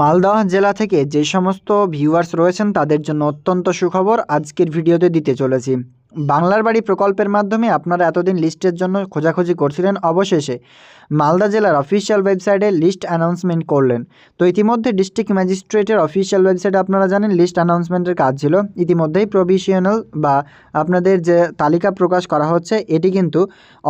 মালদহ জেলা থেকে যে সমস্ত ভিউয়ার্স রয়েছেন তাদের জন্য অত্যন্ত সুখবর। আজকের ভিডিওতে দিতে চলেছি। বাংলার বাড়ি প্রকল্পের মাধ্যমে আপনারা এতদিন লিস্টের জন্য খোঁজাখুঁজি করছিলেন, অবশেষে মালদা জেলার অফিসিয়াল ওয়েবসাইটে লিস্ট অ্যানাউন্সমেন্ট করলেন। তো ইতিমধ্যে ডিস্ট্রিক্ট ম্যাজিস্ট্রেটের অফিসিয়াল ওয়েবসাইটে আপনারা জানেন লিস্ট অ্যানাউন্সমেন্টের কাজ ছিল। ইতিমধ্যেই প্রভিশনাল বা আপনাদের যে তালিকা প্রকাশ করা হচ্ছে, এটি কিন্তু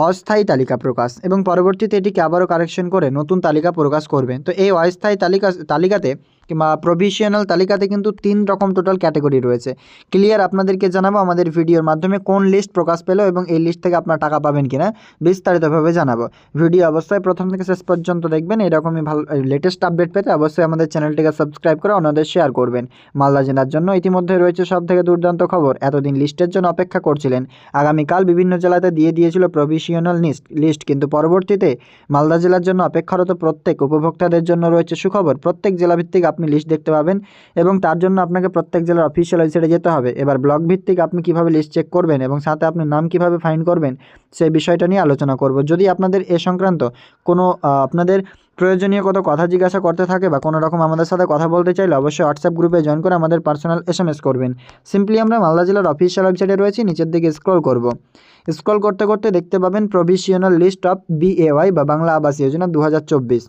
অস্থায়ী তালিকা প্রকাশ এবং পরবর্তীতে এটিকে আবারও কারেকশন করে নতুন তালিকা প্রকাশ করবেন তো এই অস্থায়ী তালিকা, তালিকাতে কিংবা প্রভিশনাল তালিকাতে কিন্তু তিন রকম টোটাল ক্যাটাগরি রয়েছে। ক্লিয়ার আপনাদেরকে জানাব আমাদের ভিডিওর মাধ্যমে কোন লিস্ট প্রকাশ পেল এবং এই লিস্ট থেকে আপনারা টাকা পাবেন কিনা, বিস্তারিতভাবে জানাব। ভিডিও অবশ্যই প্রথম থেকে শেষ পর্যন্ত দেখবেন, এরকমই ভালো লেটেস্ট আপডেট পেতে অবশ্যই আমাদের চ্যানেলটিকে সাবস্ক্রাইব করে অন্যদের শেয়ার করবেন। মালদা জেলার জন্য ইতিমধ্যে রয়েছে সব থেকে দুর্দান্ত খবর, এতদিন লিস্টের জন্য অপেক্ষা করছিলেন। আগামীকাল বিভিন্ন জেলাতে দিয়ে দিয়েছিল প্রভিশনাল লিস্ট লিস্ট কিন্তু পরবর্তীতে মালদা জেলার জন্য অপেক্ষারত প্রত্যেক উপভোক্তাদের জন্য রয়েছে সুখবর। প্রত্যেক জেলাভিত্তিক আপনি লিস্ট দেখতে পাবেন এবং তার জন্য আপনাকে প্রত্যেক জেলার অফিসিয়াল ওয়েবসাইটে যেতে হবে। এবার ব্লক ভিত্তিক আপনি কীভাবে লিস্ট চেক করবেন এবং সাথে আপনি নাম কীভাবে ফাইন করবেন, সেই বিষয়টা নিয়ে আলোচনা করব। যদি আপনাদের এ সংক্রান্ত কোনো আপনাদের প্রয়োজনীয় কত কথা জিজ্ঞাসা করতে থাকে বা কোনো রকম আমাদের সাথে কথা বলতে চাইলে অবশ্যই হোয়াটসঅ্যাপ গ্রুপে জয়েন করে আমাদের পার্সোনাল এস করবেন। সিম্পলি আমরা মালদা জেলার অফিসিয়াল ওয়েবসাইটে রয়েছি, নিচের দিকে স্ক্রল করব। স্ক্রল করতে করতে দেখতে পাবেন প্রভিশনাল লিস্ট অফ বিএওয়াই বা বাংলা আবাস যোজনা দু হাজার চব্বিশ।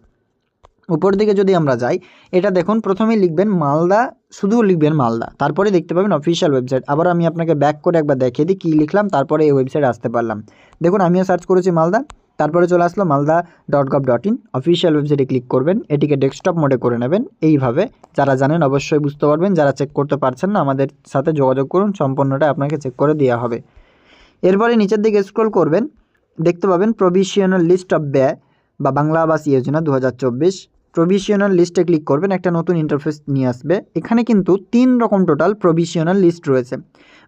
উপর দিকে যদি আমরা যাই, এটা দেখুন, প্রথমেই লিখবেন মালদা, শুধু লিখবেন মালদা। তারপরে দেখতে পাবেন অফিসিয়াল ওয়েবসাইট আবার আমি আপনাকে ব্যাক করে একবার দেখিয়ে দিই কী লিখলাম, তারপরে এই ওয়েবসাইট আসতে পারলাম। দেখুন, আমিও সার্চ করেছি মালদা, তারপরে চলে আসলো Malda dot gov dot in official ওয়েবসাইটে ক্লিক করবেন, এটিকে ডেস্কটপ মোডে করে নেবেন। এইভাবে যারা জানেন অবশ্যই বুঝতে পারবেন, যারা চেক করতে পারছেন না, আমাদের সাথে যোগাযোগ করুন, সম্পূর্ণটা আপনাকে চেক করে দেওয়া হবে। এরপরে নিচের দিকে স্ক্রল করবেন, দেখতে পাবেন প্রভিশনাল লিস্ট অফ ব্যয় বা বাংলা আবাস যোজনা দু হাজার চব্বিশ প্রভিশনাল লিস্টে ক্লিক করবেন, একটা নতুন ইন্টারফেস নিয়ে আসবে। এখানে কিন্তু তিন রকম টোটাল প্রভিশনাল লিস্ট রয়েছে।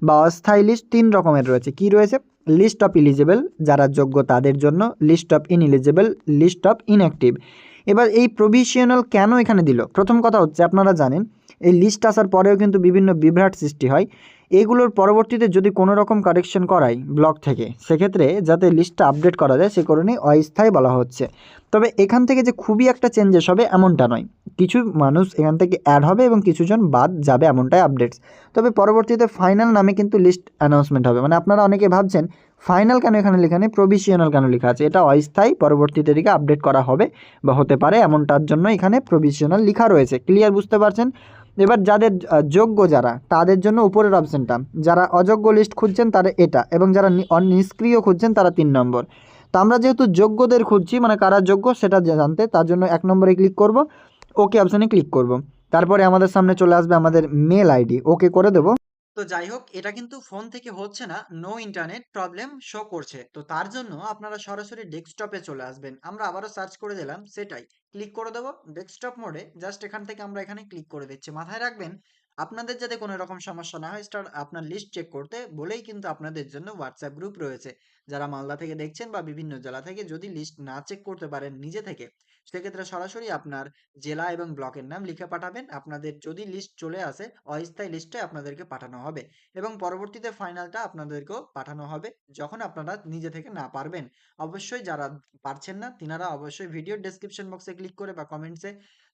বা অস্থায়ী লিস্ট তিন রকমের রয়েছে। কি রয়েছে? লিস্ট অফ ইলিজিবল যারা যোগ্য তাদের জন্য। List of ineligible list of inactive এবার এই প্রভিশনাল কেন এখানে দিল? প্রথম কথা হচ্ছে, আপনারা জানেন, এই লিস্ট আসার পরেও কিন্তু বিভিন্ন বিভ্রাট সৃষ্টি হয়। এগুলোর পরবর্তীতে যদি কোনো রকম কারেকশন করাই ব্লক থেকে, সেক্ষেত্রে যাতে লিস্টটা আপডেট করা যায়, সে কারণেই অস্থায়ী বলা হচ্ছে। তবে এখান থেকে যে খুবই একটা চেঞ্জেস হবে এমনটা নয়। কিছু মানুষ এখান থেকে অ্যাড হবে এবং কিছুজন বাদ যাবে এমনটাই আপডেটস তবে পরবর্তীতে ফাইনাল নামে কিন্তু লিস্ট অ্যানাউন্সমেন্ট হবে। মানে আপনারা অনেকে ভাবছেন ফাইনাল কেন এখানে লেখা নেই প্রভিশনাল কেন লেখা আছে? এটা অস্থায়ী, পরবর্তীতে দিকে আপডেট করা হবে বা হতে পারে এমনটার জন্য এখানে প্রভিশনাল লেখা রয়েছে। ক্লিয়ার বুঝতে পারছেন? এবার যাদের যোগ্য যারা, তাদের জন্য উপরের অপশানটা যারা অযোগ্য লিস্ট খুঁজছেন, তারা এটা, এবং যারা নিষ্ক্রিয় খুঁজছেন, তারা তিন নম্বর। তো আমরা যেহেতু যোগ্যদের খুঁজছি মানে কারা যোগ্য সেটা জানতে, তার জন্য এক নম্বরে ক্লিক করব ওকে অপশানে ক্লিক করব। তারপরে আমাদের সামনে চলে আসবে আমাদের মেল আইডি ওকে করে দেবো। যাই হোক, এটা কিন্তু ফোন থেকে হচ্ছে না নো ইন্টারনেট প্রবলেম শো করছে। তো তার জন্য আপনারা সরাসরি ডেস্কটপে চলে আসবেন। আমরা আবারও সার্চ করে দিলাম, সেটাই। ক্লিক করে দেবো ডেস্কটপ মোডে জাস্ট এখান থেকে আমরা এখানে ক্লিক করে দিচ্ছি। মাথায় রাখবেন আপনাদের যাতে কোনো রকম সমস্যা না হয়, স্টার আপনার লিস্ট চেক করতে বলেই কিন্তু আপনাদের জন্য হোয়াটসঅ্যাপ গ্রুপ রয়েছে। যারা মালদা থেকে দেখছেন বা বিভিন্ন জেলা থেকে যদি লিস্ট না চেক করতে পারেন নিজে থেকে, সেক্ষেত্রে সরাসরি আপনার জেলা এবং ব্লকের নাম লিখে পাঠাবেন। আপনাদের যদি লিস্ট চলে আসে, অস্থায়ী লিস্টে আপনাদেরকে পাঠানো হবে এবং পরবর্তীতে ফাইনালটা আপনাদেরকেও পাঠানো হবে যখন আপনারা নিজে থেকে না পারবেন। অবশ্যই যারা পারছেন না, তিনারা অবশ্যই ভিডিও ডেসক্রিপশন বক্সে ক্লিক করে বা কমেন্টসে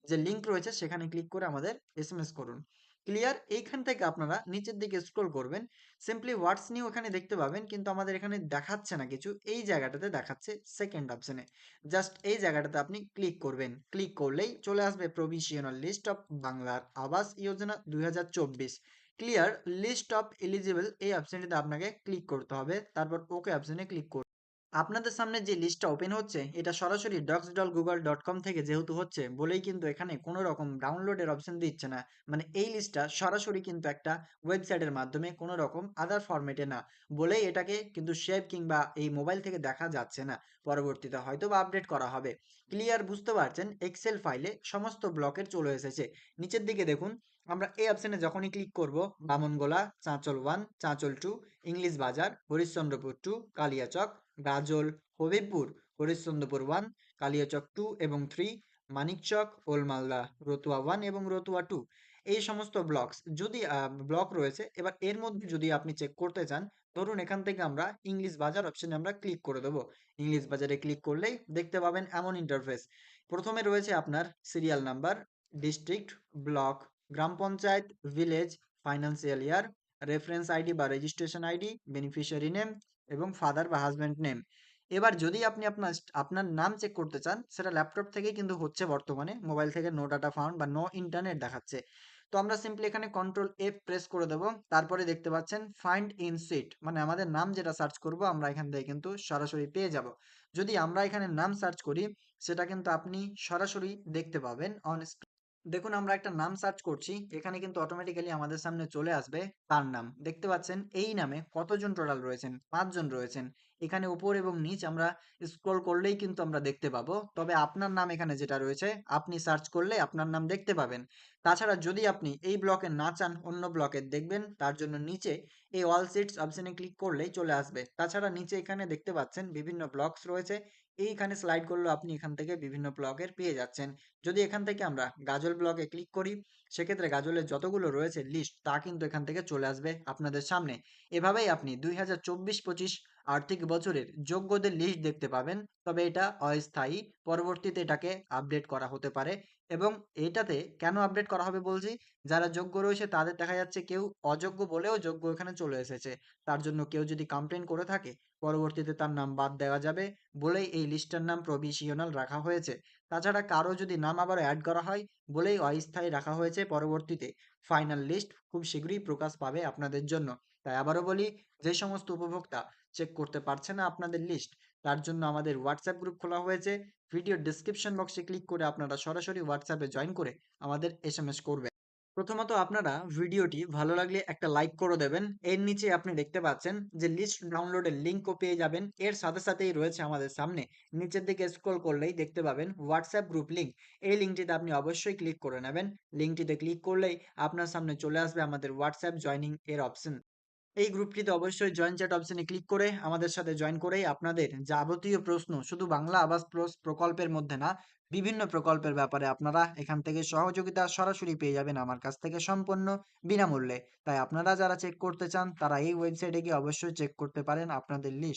যে লিঙ্ক রয়েছে, সেখানে ক্লিক করে আমাদের এসএমএস করুন। ক্লিয়ার এইখান থেকে আপনারা নিচের দিকে স্ক্রল করবেন। সিম্পলি হোয়াটস নিউ এখানে দেখতে পাবেন, কিন্তু আমাদের এখানে দেখাচ্ছে না কিছু। এই জায়গাটাতে দেখাচ্ছে সেকেন্ড অপশানে জাস্ট এই জায়গাটাতে আপনি ক্লিক করবেন। ক্লিক করলেই চলে আসবে প্রভিশনাল লিস্ট অফ বাংলার আবাস যোজনা দুই হাজার চব্বিশ। ক্লিয়ার লিস্ট অফ এলিজিবল এই অপশানটিতে আপনাকে ক্লিক করতে হবে। তারপর ওকে অপশনে ক্লিক করুন। আপনাদের সামনে যে লিস্টটা ওপেন হচ্ছে, এটা সরাসরি docs dot Google dot com থেকে যেহেতু হচ্ছে, বলেই কিন্তু এখানে কোনো রকম ডাউনলোডের অপশন দিচ্ছে না। মানে এই লিস্টটা সরাসরি কিন্তু একটা ওয়েবসাইটের মাধ্যমে কোনো রকম আদার ফরম্যাটে না। বলেই এটাকে কিন্তু শেপ কিংবা এই মোবাইল থেকে দেখা যাচ্ছে না। পরবর্তীতে হয়তো বা আপডেট করা হবে। ক্লিয়ার বুঝতে পারছেন? এক্সেল ফাইলে সমস্ত ব্লকের চলে এসেছে। নিচের দিকে দেখুন আমরা এই অপশনে যখনই ক্লিক করব, Bamangola, Chanchal one Chanchal two English Bazar, Harishchandrapur two Kaliachak, Gazole, Habibpur, Harishchandrapur one Kaliachak two এবং থ্রি মানিকচক, ওলমালদা, রতুয়া ওয়ান এবং রতুয়া টু এই সমস্ত ব্লকস যদি ব্লক রয়েছে, এবার এর মধ্যে যদি আপনি চেক করতে চান, ধরুন এখান থেকে আমরা ইংলিশ বাজার অপশনে আমরা ক্লিক করে দেবো। ইংলিশ বাজারে ক্লিক করলেই দেখতে পাবেন এমন ইন্টারফেস প্রথমে রয়েছে আপনার সিরিয়াল নাম্বার ডিস্ট্রিক্ট ব্লক গ্রাম panchayat village financial year reference ID বা রেজিস্ট্রেশন আইডি বেনিফিশিয়ারি নেম এবং ফাদার বা হাজব্যান্ড নেম এবার যদি আপনি আপনার আপনার নাম চেক করতে চান, সেটা ল্যাপটপ থেকেই কিন্তু হচ্ছে বর্তমানে। মোবাইল থেকে নো ডাটা ফাউন্ড বা নো ইন্টারনেট দেখাচ্ছে। তো আমরা সিম্পলি এখানে কন্ট্রোল এফ প্রেস করে দেবো। তারপরে দেখতে পাচ্ছেন ফাইন্ড ইন সিট মানে আমাদের নাম যেটা সার্চ করব, আমরা এখান থেকে কিন্তু সরাসরি পেয়ে যাব। যদি আমরা এখানে নাম সার্চ করি, সেটা কিন্তু আপনি সরাসরি দেখতে পাবেন অন দেখুন, আমরা একটা নাম সার্চ করছি, এখানে কিন্তু অটোমেটিক্যালি আমাদের সামনে চলে আসবে তার নাম। দেখতে পাচ্ছেন, এই নামে কতজন টোটাল রয়েছেন? পাঁচজন রয়েছেন। এখানে উপর এবং নিচ আমরা স্ক্রল করলেই কিন্তু আমরা দেখতে পাবো। তবে আপনার নাম এখানে যেটা রয়েছে, আপনি সার্চ করলে আপনার নাম দেখতে পাবেন। তাছাড়া যদি আপনি এই ব্লকে না চান, অন্য ব্লকে দেখবেন, তার জন্য নিচে এই অল সিটস অপশনে ক্লিক করলেই চলে আসবে। তাছাড়া নিচে এখানে দেখতে পাচ্ছেন, বিভিন্ন ব্লকস রয়েছে। এইখানে স্লাইড করলে, আপনি এখান থেকে বিভিন্ন ব্লকের পেয়ে যাচ্ছেন। যদি এখান থেকে আমরা গাজল ব্লকে ক্লিক করি, সেক্ষেত্রে গাজলের যতগুলো রয়েছে লিস্ট তা কিন্তু এখান থেকে চলে আসবে আপনাদের সামনে। এভাবেই আপনি দুই হাজার চব্বিশ পঁচিশ আর্থিক বছরের যোগ্যদের লিস্ট দেখতে পাবেন। তবে এটা অস্থায়ী। পরবর্তীতে এটাকে আপডেট করা হতে পারে। এবং এটাতে কেন আপডেট করা হবে বলছি? যারা যোগ্য রয়েছে তাদের দেখা যাচ্ছে কেউ অযোগ্য বলেও যোগ্য এখানে চলে এসেছে। তার জন্য কেউ যদি কমপ্লেন করে থাকে, পরবর্তীতে তার নাম বাদ দেওয়া যাবে বলেই এই লিস্টের নাম প্রভিশনাল রাখা হয়েছে। তাছাড়া কারও যদি নাম আবার অ্যাড করা হয় বলেই অস্থায়ী রাখা হয়েছে। পরবর্তীতে ফাইনাল লিস্ট খুব শীঘ্রই প্রকাশ পাবে আপনাদের জন্য। তাই আবারও বলি, যে সমস্ত উপভোক্তা চেক করতে পারছে না আপনাদের লিস্ট তার জন্য আমাদের হোয়াটসঅ্যাপ গ্রুপ খোলা হয়েছে। ভিডিও ডিসক্রিপশন বক্সে ক্লিক করে আপনারা সরাসরি হোয়াটসঅ্যাপে জয়েন করে আমাদের এসএমএস করবেন। প্রথমত আপনারা ভিডিওটি ভালো লাগলে একটা লাইক করে দেবেন। এর নিচে আপনি দেখতে পাচ্ছেন যে লিস্ট ডাউনলোডের লিঙ্কও পেয়ে যাবেন। এর সাথে সাথেই রয়েছে আমাদের সামনে। নিচের দিকে স্ক্রল করলেই দেখতে পাবেন হোয়াটসঅ্যাপ গ্রুপ লিঙ্ক এই লিঙ্কটিতে আপনি অবশ্যই ক্লিক করে নেবেন। লিঙ্কটিতে ক্লিক করলেই আপনার সামনে চলে আসবে আমাদের হোয়াটসঅ্যাপ জয়নিং এর অপশন এই গ্রুপটিতে অবশ্যই জয়েন চ্যাট অপশনে ক্লিক করে আমাদের সাথে জয়েন করেই আপনাদের যাবতীয় প্রশ্ন, শুধু বাংলা আবাস প্রকল্পের মধ্যে না, বিভিন্ন প্রকল্পের ব্যাপারে আপনারা এখান থেকে সহযোগিতা সরাসরি পেয়ে যাবেন আমার কাছ থেকে সম্পূর্ণ বিনামূল্যে। তাই আপনারা যারা চেক করতে চান, তারা এই ওয়েবসাইটে গিয়ে অবশ্যই চেক করতে পারেন আপনাদের লিস্ট